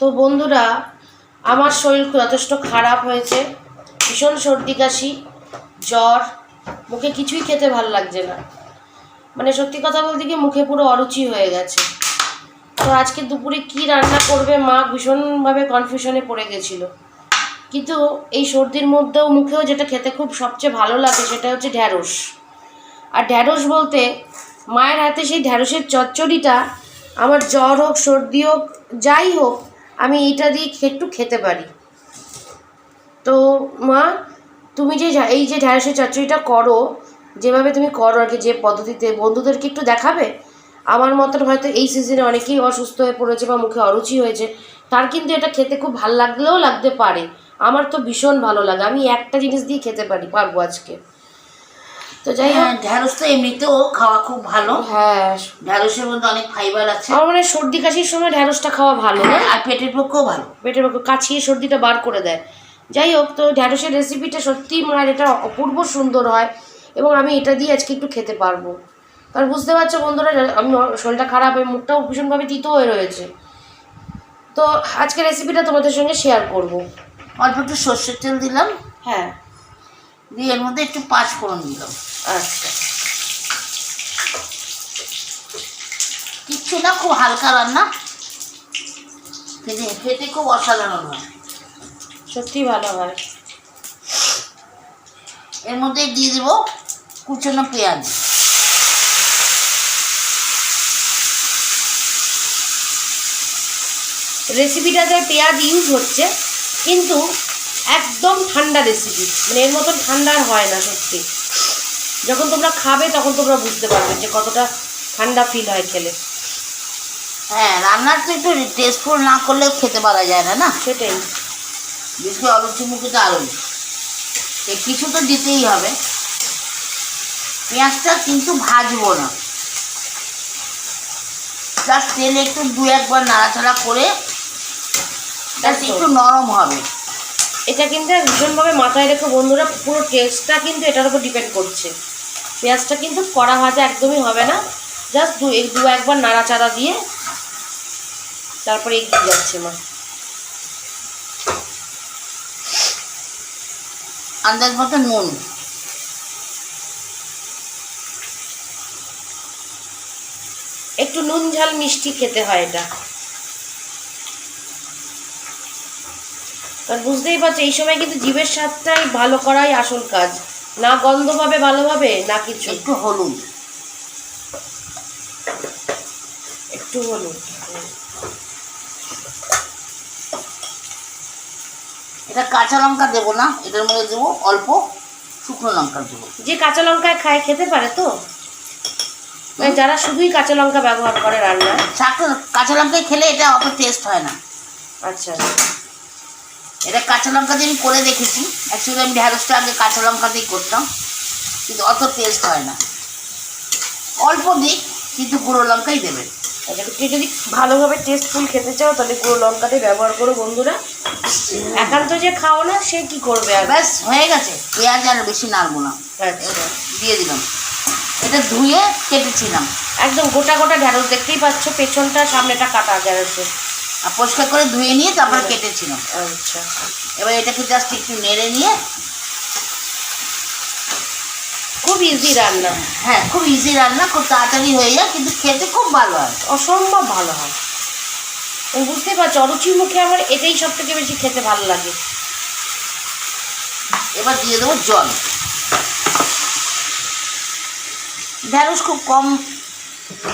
তো বন্ধুরা, আমার শরীর যথেষ্ট খারাপ হয়েছে। ভীষণ সর্দি, কাশি, জ্বর। মুখে কিছুই খেতে ভালো লাগছে না। মানে সত্যি কথা বলতে কি, মুখে পুরো অরুচি হয়ে গেছে। তো আজকে দুপুরে কি রান্না করবে মা ভীষণভাবে কনফিউশনে পড়ে গেছিল। কিন্তু এই সর্দির মধ্যেও মুখেও যেটা খেতে খুব সবচেয়ে ভালো লাগে সেটা হচ্ছে ঢ্যাঁড়স। আর ঢ্যাঁড়স বলতে মায়ের হাতে সেই ঢ্যাঁড়সের চচ্চড়িটা, আমার জ্বর হোক, সর্দি হোক, যাই হোক আমি এইটা দিয়ে একটু খেতে পারি। তো মা, তুমি যে এই যে ঢ্যাঁড়সের চচ্চড়িটা করো, যেভাবে তুমি করো আর কি, যে পদ্ধতিতে, বন্ধুদেরকে একটু দেখাবে? আমার মতন হয়তো এই সিজনে অনেকেই অসুস্থ হয়ে পড়েছে বা মুখে অরুচি হয়েছে, তার কিন্তু এটা খেতে খুব ভালো লাগলেও লাগতে পারে। আমার তো ভীষণ ভালো লাগে। আমি একটা জিনিস দিয়ে খেতে পারি, পারব আজকে। তো যাই হোক হ্যাঁ ঢ্যাঁড়স তো এমনিতেও খাওয়া খুব ভালো। হ্যাঁ। ঢ্যাঁড়সের মধ্যে অনেক ফাইবার আছে। আমার মানে সর্দি কাশির সময় ঢ্যাঁড়সটা খাওয়া ভালো না? আর পেটের পক্ষেও ভালো। পেটের পক্ষে কাছিয়ে সর্দিটা বার করে দেয়। যাই হোক তো ঢ্যাঁড়সের রেসিপিটা সত্যিই মায়ের এটা অপূর্ব সুন্দর হয় এবং আমি এটা দিয়ে আজকে একটু খেতে পারব। কারণ বুঝতে পারছ বন্ধুরা আমি শরীরটা খারাপ এই মুখটাও ভীষণভাবে তিতো হয়ে রয়েছে। তো আজকে রেসিপিটা তোমাদের সঙ্গে শেয়ার করব। অল্প একটু সর্ষের তেল দিলাম। হ্যাঁ। দিয়ে এর মধ্যে একটু পাঁচ ফোড়ন দিলাম। আচ্ছা। কিচ্ছু না খুব হালকা রান্না। খেতে খেতে খুব অসাধারণ হয়। সত্যি ভালো হয়। এর মধ্যে দিয়ে দেবো কুচনো পেঁয়াজ। রেসিপিটাতে পেঁয়াজ ইউজ হচ্ছে কিন্তু একদম ঠান্ডা রেসিপি মানে এর মতন ঠান্ডা হয় না সত্যি। যখন তোমরা খাবে তখন তোমরা বুঝতে পারবে যে কতটা ঠান্ডা ফিল হয় খেলে। হ্যাঁ রান্নার তো একটু টেস্টফুল না করলে খেতে পারা যায় না না? সেটাই। বিশেষ করে অলুচি মুখে তো তো কিছু তো দিতেই হবে। পেঁয়াজটা কিন্তু ভাজবো না। জাস্ট তেল একটু দু একবার নাড়াচাড়া করে জাস্ট একটু নরম হবে। এটা কিন্তু ভীষণভাবে মাথায় রেখে বন্ধুরা পুরো টেস্টটা কিন্তু এটার উপর ডিপেন্ড করছে। পেঁয়াজটা কিন্তু কড়া ভাজা একদমই হবে না। জাস্ট দু এক দু একবার নাড়াচাড়া দিয়ে তারপরে এগিয়ে যাচ্ছে মা। আন্দাজ মতো নুন। একটু নুন ঝাল মিষ্টি খেতে হয় এটা। আর বুঝতেই পারছ এই সময় কিন্তু জীবের স্বাদটাই ভালো করাই আসল কাজ। না গন্ধ পাবে ভালোভাবে না কিছু? একটু হলুদ। একটু হলুদ। এটা কাঁচা লঙ্কা দেবো না এটার মধ্যে দেবো অল্প শুকনো লঙ্কা দেবো। যে কাঁচা লঙ্কায় খায় খেতে পারে তো? মানে যারা শুধুই কাঁচা লঙ্কা ব্যবহার করে রান্নায়। শাকটা কাঁচা লঙ্কায় খেলে এটা অত টেস্ট হয় না। আচ্ছা। এটা কাঁচা লঙ্কা দিয়ে আমি করে দেখেছি। অ্যাকচুয়ালি আমি ঢ্যাঁড়সটা আগে কাঁচা লঙ্কা দিয়ে করতাম কিন্তু অত টেস্ট হয় না। অল্প দিক কিন্তু গুঁড়ো লঙ্কাই দেবে। আচ্ছা কেউ যদি ভালোভাবে টেস্টফুল খেতে চাও তাহলে গুঁড়ো লঙ্কাটাই ব্যবহার করো বন্ধুরা। একান্ত যে খাও না সে কি করবে আর? ব্যাস হয়ে গেছে। পেঁয়াজ আর বেশি নাড়বো না। আচ্ছা। দিয়ে দিলাম। এটা ধুয়ে কেটেছিলাম। একদম গোটা গোটা ঢ্যাঁড়স দেখতেই পাচ্ছ পেছনটা সামনেটা কাটা ঢ্যাঁড়সের আর পরিষ্কার করে ধুয়ে নিয়ে তারপরে কেটেছিলাম আচ্ছা। এবার এটাকে জাস্ট একটু নেড়ে নিয়ে খুব ইজি রান্না। হ্যাঁ খুব ইজি রান্না খুব তাড়াতাড়ি হয়ে যায় কিন্তু খেতে খুব ভালো হয়। অসম্ভব ভালো হয়। আমি বুঝতে পারছি অরুচির মুখে আমার এটাই সব থেকে বেশি খেতে ভালো লাগে। এবার দিয়ে দেবো জল। ঢ্যাঁড়স খুব কম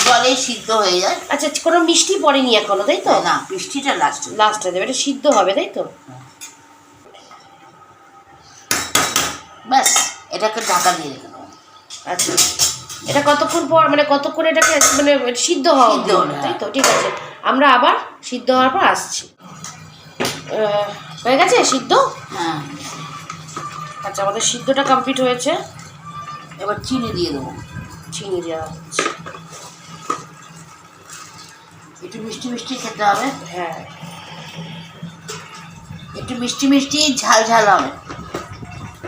জলে সিদ্ধ হয়ে যায়। আচ্ছা কোনো মিষ্টি পড়েনি এখনও তাই তো? না বৃষ্টিটা লাস্টে লাস্টে দেবে এটা সিদ্ধ হবে তাই তো? ব্যাস এটাকে ঢাকা দিয়ে রেখে দেবো। আচ্ছা এটা কতক্ষণ পর মানে কতক্ষণ এটাকে মানে সিদ্ধ হওয়া তাই তো? ঠিক আছে আমরা আবার সিদ্ধ হওয়ার পর আসছি। হয়ে গেছে সিদ্ধ? হ্যাঁ। আচ্ছা আমাদের সিদ্ধটা কমপ্লিট হয়েছে। এবার চিনি দিয়ে দেবো। চিনি দেওয়া হচ্ছে। একটু মিষ্টি মিষ্টি খেতে হবে। হ্যাঁ। একটু মিষ্টি মিষ্টি ঝাল ঝাল হবে।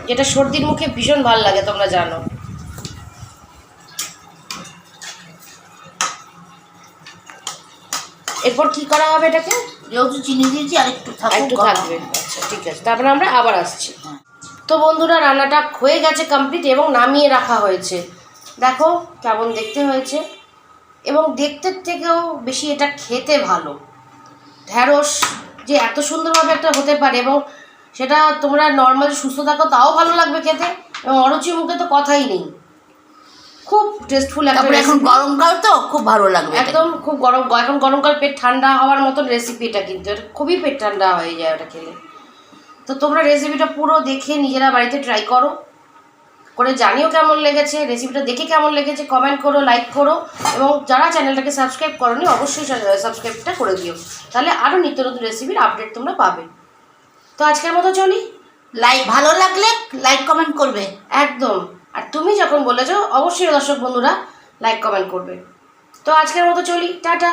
যেটা সর্দির মুখে ভীষণ ভালো লাগে তোমরা জানো। এরপর কি করা হবে এটাকে? যেহেতু চিনি দিয়েছি আর একটু একটু থাকবে। আচ্ছা ঠিক আছে। তারপরে আমরা আবার আসছি। হ্যাঁ। তো বন্ধুরা রান্নাটা হয়ে গেছে কমপ্লিট এবং নামিয়ে রাখা হয়েছে। দেখো কেমন দেখতে হয়েছে। এবং দেখতে থেকেও বেশি এটা খেতে ভালো। ঢ্যাঁড়স যে এত সুন্দরভাবে একটা হতে পারে এবং সেটা তোমরা নর্মাল সুস্থ থাকো তাও ভালো লাগবে খেতে এবং অরুচি মুখে তো কথাই নেই। খুব টেস্টফুল একটা এখন গরমকাল তো খুব ভালো লাগবে একদম খুব গরম এখন গরমকাল পেট ঠান্ডা হওয়ার মতন রেসিপি এটা কিন্তু এটা খুবই পেট ঠান্ডা হয়ে যায় ওটা খেলে। তো তোমরা রেসিপিটা পুরো দেখে নিজেরা বাড়িতে ট্রাই করো। করে জানিও কেমন লেগেছে রেসিপিটা দেখে কেমন লেগেছে কমেন্ট করো লাইক করো এবং যারা চ্যানেলটাকে সাবস্ক্রাইব করোনি অবশ্যই সাবস্ক্রাইবটা করে দিও। তাহলে আরও নিত্য নতুন রেসিপির আপডেট তোমরা পাবে। তো আজকের মতো চলি। লাইক ভালো লাগলে লাইক কমেন্ট করবে। একদম। আর তুমি যখন বলেছ অবশ্যই দর্শক বন্ধুরা লাইক কমেন্ট করবে। তো আজকের মতো চলি। টাটা।